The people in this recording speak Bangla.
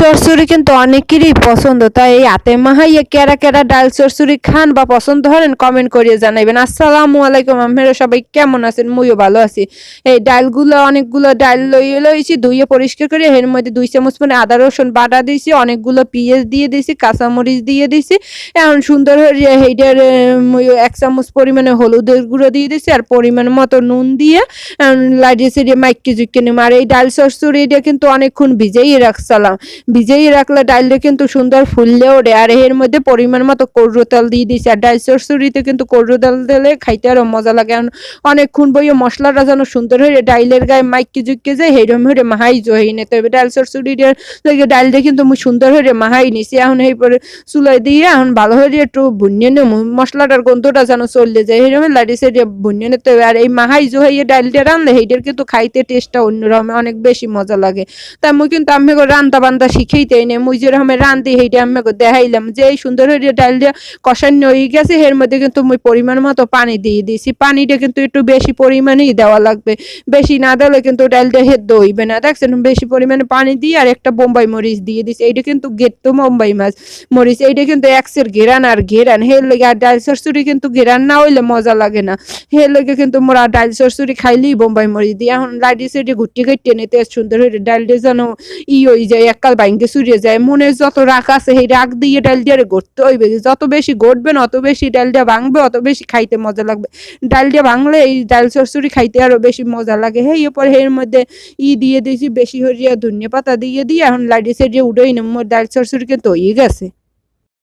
চরচুরি কিন্তু অনেকেরই পছন্দ, তাই এই হাতে মাহাইয়ে কেরা কেরা ডাল চরচুরি খান বা পছন্দ করেন কমেন্ট করিয়ে জানাইবেন। আসসালামু আলাইকুম আপনারা সবাই কেমন আছেন? মুইও ভালো আছি। এই ডালগুলো, অনেকগুলো ডাল লইয়ে লইছি, ধুইয়ে পরিষ্কার করে এর মধ্যে দুই চামচ মানে আদা, রসুন বাটা দিয়েছি, অনেকগুলো পিঁয়াজ দিয়ে দিয়েছি, কাঁচামরিচ দিয়ে দিয়েছি। এখন সুন্দর সেইটার এক চামচ পরিমাণে হলুদের গুঁড়ো দিয়ে দিয়েছি আর পরিমাণ মতো নুন দিয়ে লাইডিয়ে সেডিয়ে মাইকে জুইকে নিম আর এই ডাল চরচুরি এটা কিন্তু অনেকক্ষণ ভিজেই রাখছিলাম। ভিজেই রাখলে ডালটা কিন্তু সুন্দর ফুললে ওঠে। আর এর মধ্যে পরিমাণ মতো কৌরো তেল দিয়ে দিয়েছি আর ডাইল চরচুরিতে কিন্তু কৌরো তেল দিলে খাইতে আরও মজা লাগে। অনেকক্ষণ বইয়ে মশলাটা যেন সুন্দর হয়ে ডাইলের গায়ে মাইকে জুইকে যায় হেরম হয়ে মাহাই জহি নে তবে ডাল চরচুরির লাগে ডালটা কিন্তু মুই সুন্দর হয়ে মাহাই নিছি। এখন এই পরে চুলাই দিয়ে এখন ভালো হয়ে একটু বুনিয়ে নেব। মশলাটার গন্ধটা যেন চললে যায়। হেরম লাড়ি সেড়িয়ে বুনিয়ে নিতে হবে আর এই মাহাই জহাইয়ে ডালটা রানলে সেইটার কিন্তু খাইতে টেস্টটা অন্যরকম, অনেক বেশি মজা লাগে। তা মুই কিন্তু আমি রান্তা বান্তা শিখেইতেই নেই মুই যেরকম রান্ধি সেইটা আমি দেখাইলাম যে এই সুন্দর হয়ে ডাল দিয়ে কষান্য হয়ে গেছে এর মধ্যে কিন্তু মুই পরিমাণ মতো পানি দিয়ে দিয়েছি পানিটা কিন্তু একটু বেশি পরিমাণেই দেওয়া লাগবে। বেশি না দিলে কিন্তু ডালটা হেদ্দ হইবে না। দেখছেন, বেশি পরিমাণে পানি দিয়ে আর একটা বোম্বাই মরিচ দিয়ে দিছি। এইটা কিন্তু তো বোম্বাই মাছ। মরিচ এইটা কিন্তু একসের ঘেরান আর ঘেরান হের লেগে আর ডাল চরচুরি কিন্তু ঘেরান না হইলে মজা লাগে না। হের লেগে কিন্তু মোরা ডাল চরচুরি খাইলেই বোম্বাই মরিচ দিয়ে। এখন লাইডি সাইডে ঘুটি ঘুটে নিতে সুন্দর হয়ে ডালটা যেন ই হয়ে যায়, এককাল বাইঙ্গে সুরিয়ে যায়। মনে যত রাগ আছে, সেই রাগ দিয়ে ডাল দিয়ে গড়তে হইবে। যত বেশি গড়বেন অত বেশি ডাল দিয়ে ভাঙবে, অত বেশি খাইতে মজা লাগবে। ডাল দিয়ে ভাঙলে এই ডাল চরচুরি খাইতে আরও বেশি মজা লাগে। সেই উপর এর মধ্যে ই দিয়ে দিয়েছি বেশি হরিয়া ধনিয়া পাতা দিয়ে দিয়ে, এখন লাইডি সেরিয়ে উঠেই না মোর ডাল কিন্তু হয়ে গেছে।